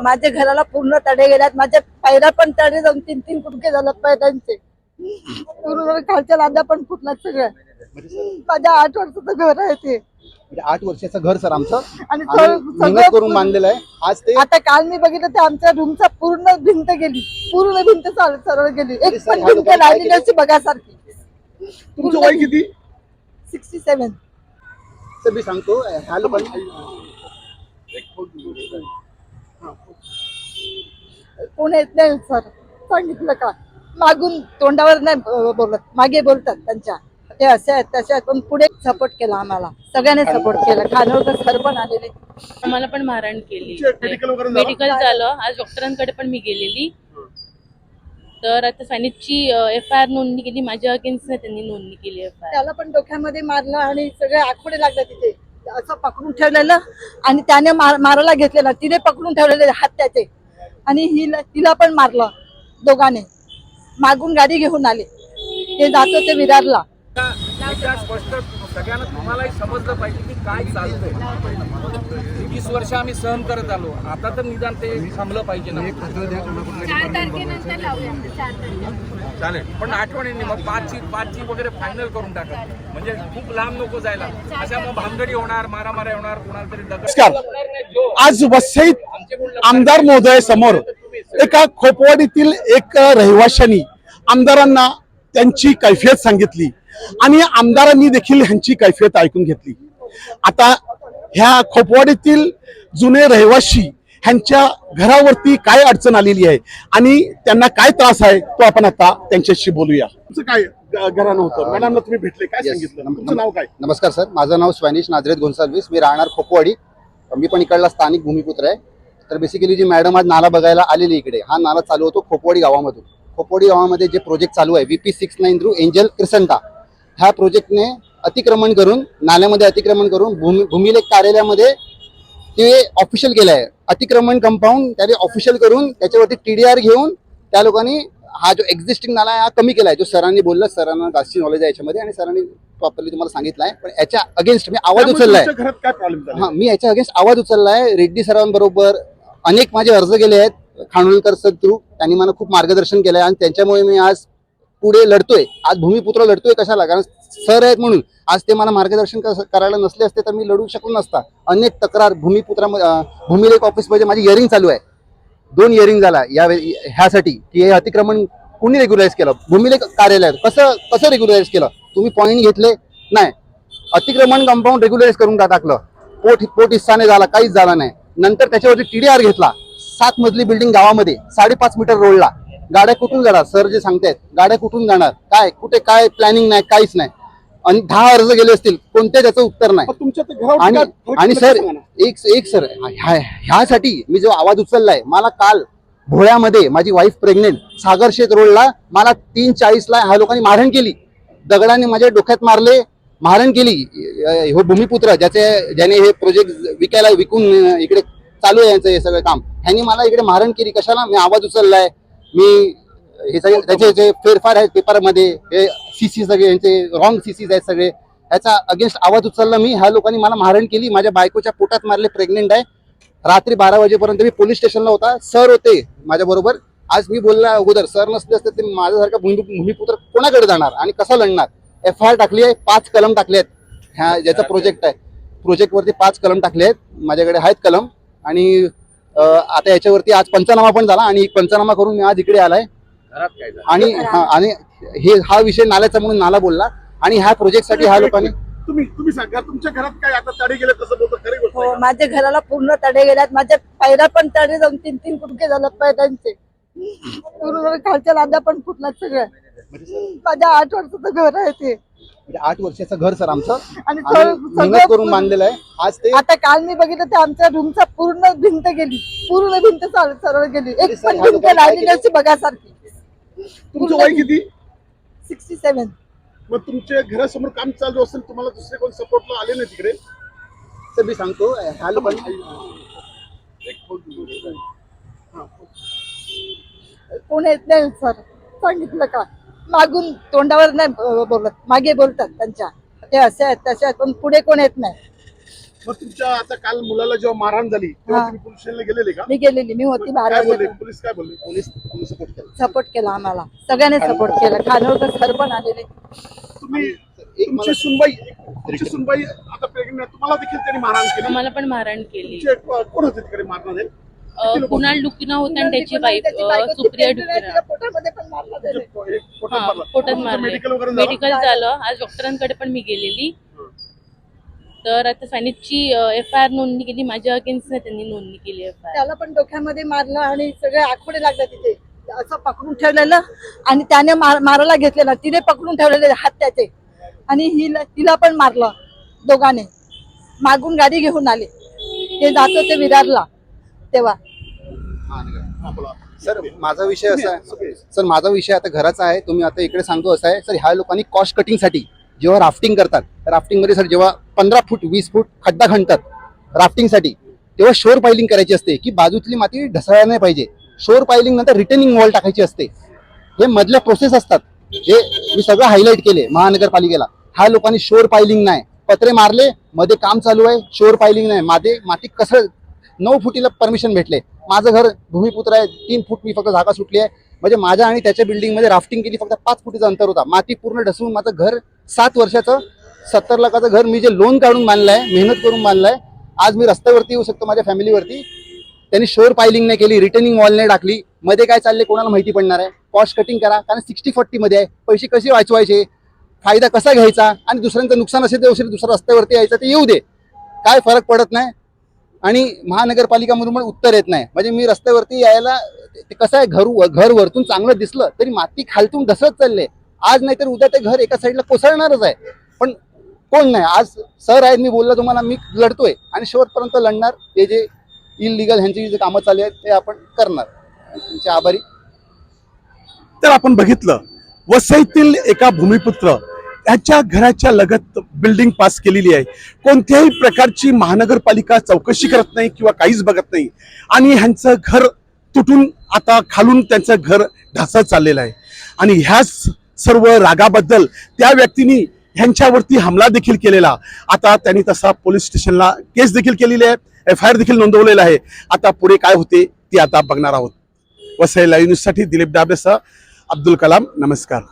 माझ्या घराला पूर्ण तडे गेल्यात. माझ्या पायऱ्या पण तडे जाऊन तीन तीन कुटके झाल्यात पायऱ्यांचे. पूर्ण खालच्या लाद्या पण फुटल्यात सगळ्या. माझ्या आठ वर्षाचं घर आहे ते. म्हणजे आठ वर्षाचं घर सर आमचं. आणि आम्ही सगळं- मेहनत करून बांधलेलं आहे. आज ते आता काल मी बघितलं ते आमच्या रूमचा पूर्ण भिंत गेली. पूर्ण भिंत चाल- सरळ गेली. एक सर, पण ह्या भिंत लोकांनी काय राहिली केलं? नसती बघासारखी. तुमचं वय किती? Sixty seven. सर मी सांगतो ह्या लोकांनी कोण येत नाही सर. सांगितलं का? मागून तोंडावर नाही बोलत. मागे बोलतात त्यांच्या. ते असे आहेत तसे आहेत पण पुढे सपोर्ट केला आम्हाला. सगळ्यांनी सपोर्ट केला. खानावर सर पण आलेले. आम्हाला पण मारहाण केली? मेडिकल झालं? आज डॉक्टरांकडे पण मी गेलेली. तर आता सैनिकची एफ आय आर नोंदणी केली. माझ्या अगेन्स्ट त्यांनी नोंदणी केली एफ आय त्याला पण डोक्यामध्ये मारलं आणि सगळे आखोडे लागले तिथे. असं पकडून ठेवलेलं आणि त्याने मार मारायला घेतलेला. तिने पकडून ठेवलेले हात त्याचे. आणि हिला तिला पण मारलं दोघांनी. मागून गाडी घेऊन आले. ते जात होते विरारला. स्पष्ट सगळ्यांना तुम्हालाही समजलं पाहिजे की काय चालतंय. वीस वर्ष आम्ही सहन करत आलो. आता तर निदान ते थांबलं पाहिजे ना. चालेल. पण आठवणींनी मग पाचची पाचची वगैरे फायनल करून टाका. म्हणजे खूप लांब नको जायला. अशा मग भानगडी होणार मारामाऱ्या होणार कोणाला तरी नमस्कार. आज वसईत आमदार महोदय समोर एका खोपवाडीतील एक रहिवाशांनी आमदारांना त्यांची कैफियत सांगितली आणि आमदारांनी देखील ह्यांची कैफियत ऐकून घेतली. आता ह्या खोपवाडीतील जुने रहिवाशी ह्यांच्या घरावरती काय अडचण आलेली आहे आणि त्यांना काय त्रास आहे तो आपण आता त्यांच्याशी बोलूया. तुमचं काय घरानं होतं? मॅडमला तुम्ही भेटले काय Yes. सांगितलं? तुमचं नाव काय? नमस्कार सर माझं नाव स्पॅनिश नाजरेत गोन्साल्विस मी राहणार खोपवाडी. मी पण इकडला स्थानिक भूमिपुत्र आहे. तर बेसिकली जी मॅडम आज नाला बघायला आलेली इकडे हा नाला चालू होतो खोपवाडी गावामधून. खोपवाडी गावामध्ये जे प्रोजेक्ट चालू आहे V six nine through angel Crisanta ह्या प्रोजेक्टने अतिक्रमण करून नाल्यामध्ये अतिक्रमण करून भूमी भूमिलेख कार्यालयामध्ये ते ऑफिशियल केलं आहे अतिक्रमण कंपाऊंड त्याने ऑफिशियल करून त्याच्यावरती टी डी आर घेऊन त्या लोकांनी हा जो एक्झिस्टिंग नाला आहे हा कमी केला आहे जो सरांनी बोललं सरांना जास्ती नॉलेज आहे याच्यामध्ये आणि सरांनी प्रॉपरली तुम्हाला सांगितलं आहे. पण याच्या अगेन्स्ट मी आवाज उचललाय. हा मी याच्या अगेन्स्ट आवाज उचलला आहे रेड्डी सरांबरोबर अनेक माझे अर्ज गेले आहेत. खानोलकर सर थ्रू त्यांनी मला खूप मार्गदर्शन केलं आहे आणि त्यांच्यामुळे मी आज पुढे लढतोय आज भूमिपुत्र लढतोय कशाला? कारण सर आहेत म्हणून. आज ते मला मार्गदर्शन करायला नसले असते तर मी लढू शकलो नसता. अनेक तक्रार भूमिपुत्रा भूमिलेख ऑफिसमध्ये माझी हिअरिंग चालू आहे. दोन हिअरिंग झाला या ह्यासाठी की हे अतिक्रमण कुणी रेग्युलाइज केलं? भूमिलेख कार्यालयात कसं कसं रेग्युलाइज केलं? तुम्ही पॉईंट घेतले? नाही. अतिक्रमण कंपाऊंड रेग्युलाइज करून टाकलं. पोट पोट हिस्साने झाला काहीच झाला नाही. नंतर त्याच्यावरती टीडीआर घेतला. सात मजली बिल्डिंग गावामध्ये साडेपाच मीटर रोडला गाड्या कुठून जाणार? सर जे सांगतायत गाड्या कुठून जाणार? काय कुठे काय प्लॅनिंग नाही काहीच नाही. आणि दहा अर्ज गेले असतील कोणत्या त्याचं उत्तर नाही. आणि आणि सर. एक एक सर ह्या- ह्यासाठी मी जो आवाज उचललाय मला काल भोळ्यामध्ये माझी वाईफ प्रेग्नेंट सागरशेत रोडला मला तीन चाळीसला ह्या लोकांनी मारहाण केली. दगडाने माझ्या डोक्यात मारले मारहाण केली. हे भूमिपुत्र ज्याचे ज्याने हे प्रोजेक्ट विकायला विकून इकडे चालू आहे यांचं हे सगळं काम ह्यांनी मला इकडे मारहाण केली. कशाला? मी आवाज उचललाय. मी हे सगळे त्याचे जे फेरफार आहेत पेपरमध्ये हे सी सी सगळे यांचे रॉंग सीसीज आहेत सगळे ह्याचा अगेन्स्ट आवाज उचलला मी. ह्या लोकांनी मला मारहाण केली. माझ्या बायकोच्या पोटात मारले प्रेग्नेंट आहे. रात्री बारा वाजेपर्यंत मी पोलीस स्टेशनला होता. सर होते माझ्याबरोबर आज मी बोलला अगोदर सर नसले असते ते माझ्यासारखा भूमी भूमिपुत्र कोणाकडे जाणार आणि कसा लढणार? एफ आय आर टाकली आहे पाच कलम टाकले आहेत. ह्या ज्याचा प्रोजेक्ट आहे. प्रोजेक्टवरती पाच कलम टाकले आहेत. माझ्याकडे आहेत कलम. आणि आता याच्यावरती आज पंचनामा पण झाला आणि पंचनामा करून मी आज इकडे आलाय. घरात काय झालं? आणि हा आणि हे हा विषय नाल्याचा म्हणून नाला बोलला. आणि ह्या प्रोजेक्टसाठी ह्या लोकांनी तुम्ही तुम्ही सांगा तुमच्या घरात काय आता तडे गेले तसं बोलतो खरी गोष्ट आहे हो का? माझ्या घराला पूर्ण तडे गेल्यात. माझ्या पायऱ्या पण तडे जाऊन तीन तीन कुटके झाल्यात पायऱ्यांचे. खालच्या लाद्या पण फुटल्यात सगळ्या. माझ्या आठ वर्षाचं घर आहे ते. म्हणजे आठ वर्षाचं घर सर आमचं. आणि आम्ही सगळं- करून बांधलेलं आहे. आज ते आता काल मी बघितलं ते आमच्या रूमचा पूर्ण भिंत गेली. पूर्ण भिंत चाल- सरळ गेली. एक सर, पण भिंत काय राहिली केलं? नसती बघासारखी. तुमचं वय किती? सिक्स्टी सेव्हन मग तुमच्या घरासमोर काम चालू असेल तुम्हाला दुसरे कोण सपोर्टला आले नाही तिकडे? सर मी सांगतो ह्या लोकांनी कोण येत नाही सर. सांगितलं का? मागून तोंडावर नाही बोलत मागे बोलतात त्यांच्या. ते असे आहेत तसे आहेत पण पुढे कोण येत नाही. मग तुमच्या आता काल मुलाला जेव्हा मारहाण झाली तेव्हा हा. तुम्ही पोलीस स्टेशनला गेलेले का? मी गेलेली मी होती काय बारा बोलले? पोलीस काय बोलले? पोलीस पोलीस support केला. सपोर्ट केला आम्हाला. सगळ्यांनी सपोर्ट केला. खानोळकर सर पण आलेले. तुम्ही तुमची सुनबाई तुमची सुनबाई आता प्रेग्नेंट तुम्हाला देखील त्यांनी मारहाण केली? आम्हाला पण मारहाण केली. तुमचे को- कोण होते तिकडे मारणारे कुणाल डुकिना होता आणि त्याची वाईफ सुप्रिया डुकिना. हा पोटात मारले. मेडिकल वगैरे झालं? मेडिकल झालं. आज डॉक्टरांकडे पण मी गेलेली. तर आता सैनिकची एफ आय आर नोंदणी केली. माझ्या अगेन्स्ट त्यांनी नोंदणी केली एफ आय त्याला पण डोक्यामध्ये मारलं आणि सगळे आखोडे लागले तिथे. असं पकडून ठेवलेलं आणि त्याने मार मारायला घेतलेलं. तिने पकडून ठेवलेले हात त्याचे आणि हिला तिला पण मारलं दोघांनी. मागून गाडी घेऊन आले. ते जात होते विरारला. तेव्हा. सर माझा विषय असा आहे. सर माझा विषय आता घराचा आहे. तुम्ही आता इकडे सांगतो असा आहे. सर ह्या लोकांनी कॉस्ट कटिंगसाठी जेव्हा राफ्टिंग करतात राफ्टिंगमध्ये सर जेव्हा पंधरा फूट वीस फूट खड्डा खणतात राफ्टिंगसाठी तेव्हा शोर पायलिंग करायची असते की बाजूतली माती ढसळायला नाही पाहिजे. शोर पायलिंग नंतर रिटर्निंग वॉल टाकायची असते. हे मधल्या प्रोसेस असतात. हे मी सगळं हायलाईट केले महानगरपालिकेला. ह्या लोकांनी शोर पायलिंग नाही. पत्रे मारले मध्ये काम चालू आहे शोर पायलिंग नाही. माते माती कसं नऊ फुटीला परमिशन भेटले. माझं घर भूमिपुत्र आहे तीन फूट मी फक्त जागा सुटली आहे. म्हणजे माझ्या आणि त्याच्या बिल्डिंगमध्ये राफ्टिंग केली फक्त पाच फुटीचं अंतर होता. माती पूर्ण ढसून माझं घर सात वर्षाचं सत्तर लाखाचं घर मी जे लोन काढून बांधलं आहे मेहनत करून बांधलं आहे आज मी रस्त्यावरती येऊ शकतो माझ्या फॅमिलीवरती त्यांनी शोर पायलिंग नाही केली रिटर्निंग वॉल नाही टाकली. मध्ये काय चालले कोणाला माहिती पडणार आहे. कॉस्ट कटिंग करा कारण सिक्स्टी फोर्टीमध्ये आहे. पैसे कसे वाचवायचे? फायदा कसा घ्यायचा? आणि दुसऱ्यांचं नुकसान असेल तर दुसऱ्या रस्त्यावरती यायचं ते येऊ दे. काय फरक पडत नाही. आणि महानगरपालिकामधून पण उत्तर येत नाही. म्हणजे मी रस्त्यावरती यायला ते कसं आहे घर घर वरतून चांगलं दिसलं तरी माती खालतून ढसत चालले. आज नाही तर उद्या ते घर एका साईडला कोसळणारच आहे. पण कोण नाही आज सर आहेत मी बोलला तुम्हाला मी लढतोय. आणि शेवटपर्यंत लढणार ते जे इलिगल ह्यांची जे कामं चालू आहेत ते आपण करणार. तुमचे आभारी. तर आपण बघितलं वसईतील एका भूमिपुत्र त्याच्या घराच्या लगत बिल्डिंग पास केलेली आहे. कोणत्याही प्रकारची महानगरपालिका चौकशी करत नाही किंवा काहीच बघत नाही. आणि ह्यांचं घर तुटून आता खालून त्यांचं घर ढासत चाललेलं आहे. आणि ह्याच सर्व रागाबद्दल त्या व्यक्तीनी ह्यांच्यावरती हमला देखील केलेला. आता त्यांनी तसा पोलीस स्टेशनला केस देखील केलेली आहे. एफ आय आर देखील नोंदवलेला आहे. आता पुढे काय होते ती आता बघणार आहोत. वसई लाईव्ह न्यूजसाठी दिलीप डाबेसह अब्दुल कलाम. नमस्कार.